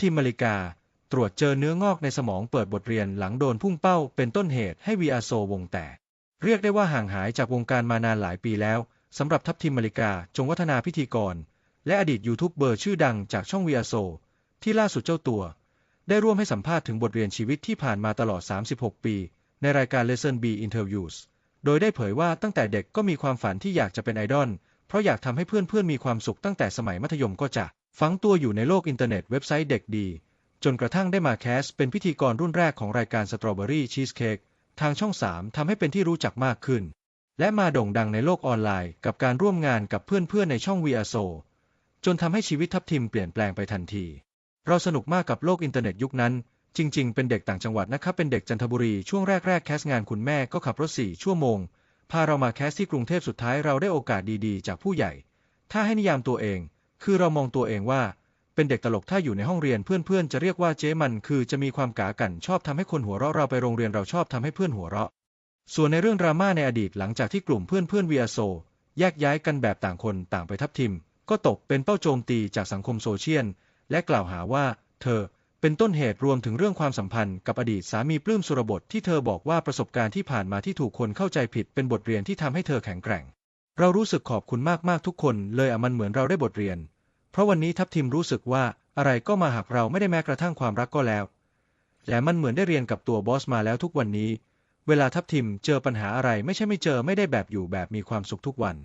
ทีมมาริกา ตรวจเจอเนื้องอกในสมองเปิดบทเรียนหลังโดนพุ่งเป้าเป็นต้นเหตุให้วีอาโซวงแตก เรียกได้ว่าห่างหายจากวงการมานานหลายปีแล้วสำหรับทัพทีมมาริกาจงวัฒนาพิธีกร และอดีตยูทูบเบอร์ชื่อดังจากช่องวีอาโซที่ล่าสุดเจ้าตัว ได้ร่วมให้สัมภาษณ์ถึงบทเรียนชีวิตที่ผ่านมาตลอด 36 ปี ในรายการ Lesson B Interviews โดยได้เผยว่าตั้งแต่เด็กก็มีความฝันที่อยากจะเป็นไอดอลเพราะอยากทำให้เพื่อนๆมีความสุขตั้งแต่สมัยมัธยมก็จะ ฝังตัวอยู่ในโลกอินเทอร์เน็ตเว็บไซต์เด็กดี จนกระทั่งได้มาแคสเป็นพิธีกรรุ่นแรกของรายการ Strawberry Cheesecake ทางช่อง 3ทำให้เป็นที่รู้จักมากขึ้น และมาโด่งดังในโลกออนไลน์ กับการร่วมงานกับเพื่อนๆในช่อง v ีอาโซจนทำให้ชีวิตทับทิมเปลี่ยนแปลงไปทันที เราสนุกมากกับโลกอินเทอร์เน็ตยุคนั้น จริง ๆ เป็นเด็กต่างจังหวัดนะครับ เป็นเด็กจันทบุรีช่วงแรกๆแคสงานคุณแม่ก็ขับรถสี่ชั่วโมง พาเรามาแคสที่กรุงเทพสุดท้ายเราได้โอกาสดีๆ จากผู้ใหญ่ ถ้าให้นิยามตัวเอง คือเรามองตัวเองว่า เป็นเด็กตลกถ้าอยู่ในห้องเรียนเพื่อนๆ จะเรียกว่าเจ๊มัน คือจะมีความกากันชอบทำให้คนหัวเราะเราไปโรงเรียนเราชอบทำให้เพื่อนหัวเราะ ส่วนในเรื่องดราม่าในอดีตหลังจากที่กลุ่มเพื่อนๆวีอาโซแยกย้ายกันแบบต่างคนต่างไปทับทิม ก็ตกเป็นเป้าโจมตีจากสังคมโซเชียลและกล่าวหาว่า เธอเป็นต้นเหตุรวมถึงเรื่องความสัมพันธ์กับอดีตสามีปลื้มสุรบทที่เธอบอกว่าประสบการณ์ที่ผ่านมาที่ถูกคนเข้าใจผิดเป็นบทเรียนที่ทำให้เธอแข็งแกร่ง เรารู้สึกขอบคุณมากๆทุกคนเลยอะมันเหมือนเราได้บทเรียน เพราะวันนี้ทัพทิมรู้สึกว่าอะไรก็มาหักเราไม่ได้แม้กระทั่งความรักก็แล้ว และมันเหมือนได้เรียนกับตัวบอสมาแล้วทุกวันนี้ เวลาทัพทิมเจอปัญหาอะไรไม่ใช่ไม่เจอไม่ได้แบบอยู่แบบมีความสุขทุกวัน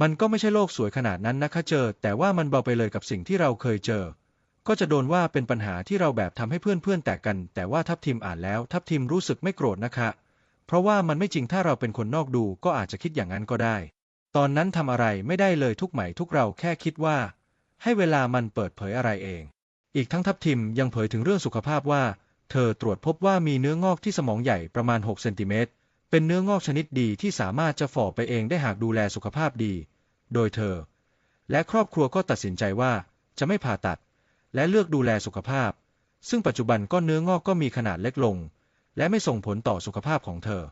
มันก็ไม่ใช่โลกสวยขนาดนั้นนะคะเจอ แต่ว่ามันเบาไปเลยกับสิ่งที่เราเคยเจอ ก็จะโดนว่าเป็นปัญหาที่เราแบบทำให้เพื่อนๆแตกกัน แต่ว่าทัพทิมอ่านแล้ว ทัพทิมรู้สึกไม่โกรธนะคะ เพราะว่ามันไม่จริงถ้าเราเป็นคนนอกดูก็อาจจะคิดอย่างนั้นก็ได้ ตอนนั้นทำอะไรไม่ได้เลยทุกไหมทุกเราแค่คิดว่า ให้เวลามันเปิดเผยอะไรเอง อีกทั้งทัพทิมยังเผยถึงเรื่องสุขภาพว่า เธอตรวจพบว่ามีเนื้องอกที่สมองใหญ่ประมาณ 6 เซนติเมตร เป็นเนื้องอกชนิดดีที่สามารถจะฝ่อไปเองได้หากดูแลสุขภาพดี โดยเธอ และครอบครัวก็ตัดสินใจว่าจะไม่ผ่าตัด และเลือกดูแลสุขภาพ ซึ่งปัจจุบันก้อนเนื้องอกก็มีขนาดเล็กลง และไม่ส่งผลต่อสุขภาพของเธอ